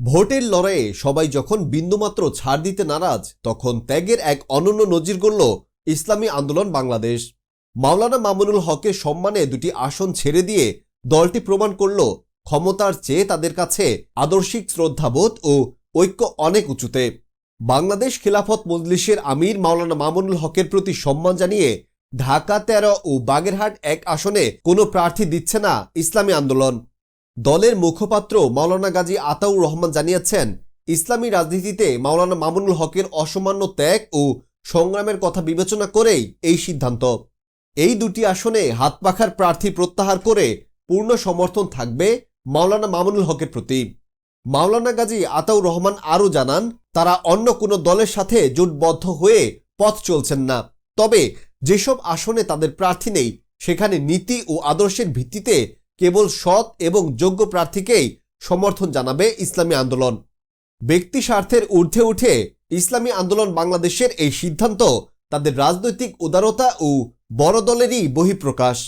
ভোটের লড়াইয়ে সবাই যখন বিন্দুমাত্র ছাড় দিতে নারাজ, তখন ত্যাগের এক অনন্য নজির গড়ল ইসলামী আন্দোলন বাংলাদেশ। মাওলানা মামুনুল হকের সম্মানে দুটি আসন ছেড়ে দিয়ে দলটি প্রমাণ করল ক্ষমতার চেয়ে তাদের কাছে আদর্শিক শ্রদ্ধাবোধ ও ঐক্য অনেক উঁচুতে। বাংলাদেশ খেলাফত মজলিসের আমির মাওলানা মামুনুল হকের প্রতি সম্মান জানিয়ে ঢাকা, তেরো ও বাগেরহাট এক আসনে কোনো প্রার্থী দিচ্ছে না ইসলামী আন্দোলন। দলের মুখপাত্র মাওলানা গাজী আতাউর রহমান জানিয়েছেন, ইসলামী রাজনীতিতে মাওলানা মামুনুল হকের অসামান্য ত্যাগ ও সংগ্রামের কথা বিবেচনা করেই এই সিদ্ধান্ত। এই দুটি আসনে হাত পাখার প্রার্থী প্রত্যাহার করে পূর্ণ সমর্থন থাকবে মাওলানা মামুনুল হকের প্রতি। মাওলানা গাজী আতাউর রহমান আরও জানান, তারা অন্য কোনো দলের সাথে জোটবদ্ধ হয়ে পথ চলছেন না। তবে যেসব আসনে তাদের প্রার্থী নেই, সেখানে নীতি ও আদর্শের ভিত্তিতে কেবল সৎ এবং যোগ্য প্রার্থীকেই সমর্থন জানাবে ইসলামী আন্দোলন। ব্যক্তি স্বার্থের ঊর্ধ্বে উঠে ইসলামী আন্দোলন বাংলাদেশের এই সিদ্ধান্ত তাদের রাজনৈতিক উদারতা ও বড় দলেরই বহিঃপ্রকাশ।